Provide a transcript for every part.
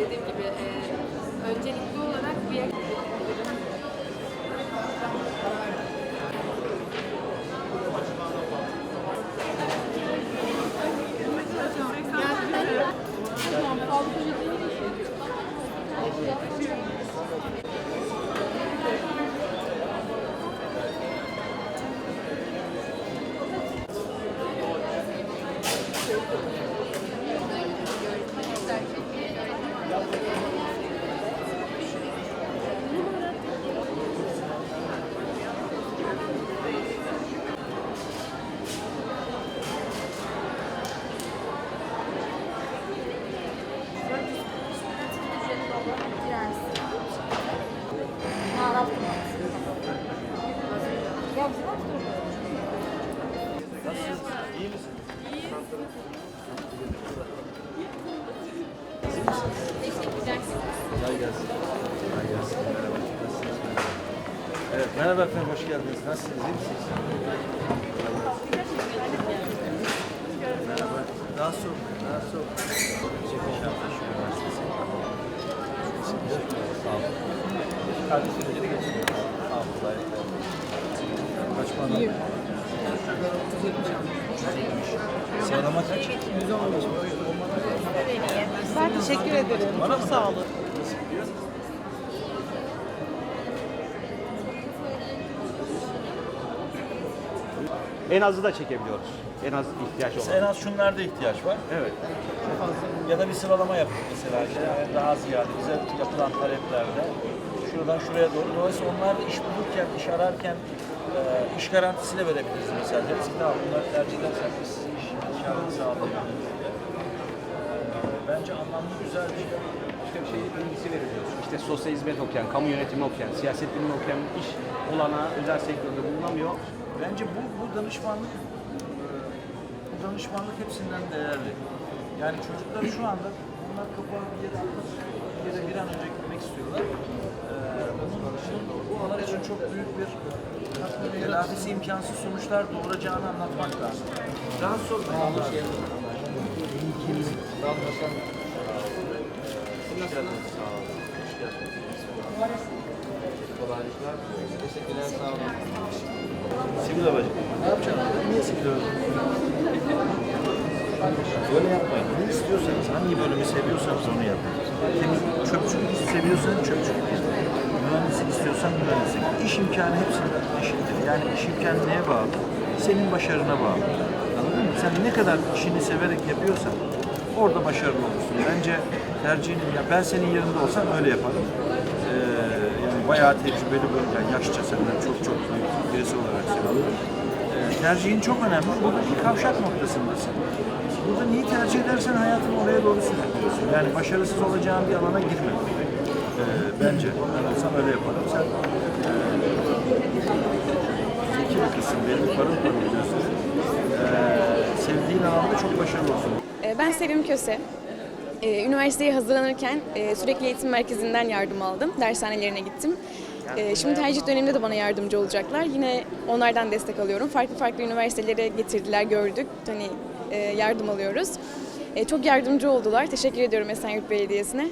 dediğim gibi e, öncelikli olarak bir Kolay merhaba efendim, hoş geldiniz. Nasılsınız, iyi misiniz? Merhaba. Daha soğuk, daha soğuk. Kardeşinizi de geçiriyoruz. Sağ olun. Kaç aldın? Sıralama kaç? Ben teşekkür ederim. Çok sağ olun. En azı da çekebiliyoruz. En az ihtiyaç olan. En az şunlarda ihtiyaç var. Evet. Ya da bir sıralama yaptık mesela işte daha ziyade bize yapılan taleplerde şuradan şuraya doğru. Dolayısıyla onlar da iş bulurken, iş ararken e, iş garantisi de verebiliriz mesela. Deriz ki tamam bunları tercih edersek biz size iş sağlayabiliriz. diye. E, Bence anlamlı güzel bir şey. Başka bir şey bilgisi veriliyoruz. İşte sosyal hizmet okuyan, kamu yönetimi okuyan, siyaset bilimi okuyan iş olana özel sektörde bulunamıyor. Bence bu, bu danışmanlık e, bu danışmanlık hepsinden değerli. Yani çocuklar şu anda bunlar kapağı bir yere bir yere bir an önce gitmek istiyorlar. Ee, bu alan için çok büyük bir telafisi imkansız sonuçlar doğuracağını anlatmak lazım. Rahatsız olmayın. Sağ olun. Hoş geldiniz. Kolaylıklar. Teşekkürler. Sağ olun. Sivil havacılık. Ne yapacaksın? Niye havacılık? Böyle yapmayın. Ne istiyorsanız, hangi bölümü seviyorsanız onu yapın. Temiz, çöpçülük seviyorsan çöpçülük yapın. Mühendislik istiyorsan mühendislik. İş imkanı hepsinin eşittir. Yani iş imkanı neye bağlı? Senin başarına bağlı. Anladın mı? Sen ne kadar işini severek yapıyorsan orada başarılı olursun. Bence tercihini, ya ben senin yerinde olsam öyle yaparım. Ee, bayağı tecrübeli böyle, yani yaşça senden çok çok büyük birisi olarak söylüyorum. Ee, tercihin çok önemli. Burada bir kavşak noktasındasın. Burada neyi tercih edersen hayatını oraya doğru sürüklüyorsun. Yani başarısız olacağın bir alana girme. Ee, bence. Ben olsam öyle yaparım. Sen e, zeki bir kızsın. Benim parıl parıl biliyorsun. Ee, sevdiğin alanda çok başarılı olsun. Ben Sevim Köse. Ee, Üniversiteye hazırlanırken e, sürekli eğitim merkezinden yardım aldım. Dershanelerine gittim. Ee, Şimdi tercih döneminde de bana yardımcı olacaklar. Yine onlardan destek alıyorum. Farklı farklı üniversitelere getirdiler, gördük. Hani e, yardım alıyoruz. E, Çok yardımcı oldular. Teşekkür ediyorum Esenyurt Belediyesi'ne.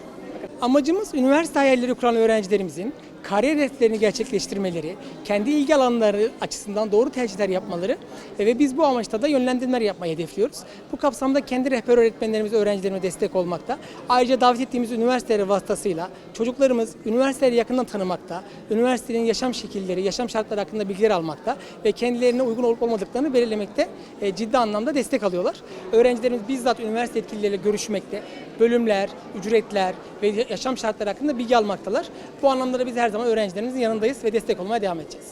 Amacımız üniversite hayalleri kuran öğrencilerimizin kariyer hedeflerini gerçekleştirmeleri, kendi ilgi alanları açısından doğru tercihler yapmaları e, ve biz bu amaçta da yönlendirmeler yapmayı hedefliyoruz. Bu kapsamda kendi rehber öğretmenlerimiz öğrencilerime destek olmakta. Ayrıca davet ettiğimiz üniversiteler vasıtasıyla çocuklarımız üniversiteleri yakından tanımakta, üniversitenin yaşam şekilleri, yaşam şartları hakkında bilgiler almakta ve kendilerine uygun olup olmadıklarını belirlemekte e, ciddi anlamda destek alıyorlar. Öğrencilerimiz bizzat üniversite yetkilileriyle görüşmekte, bölümler, ücretler ve yaşam şartları hakkında bilgi almaktalar. Bu anlamda da biz her zaman öğrencilerimizin yanındayız ve destek olmaya devam edeceğiz.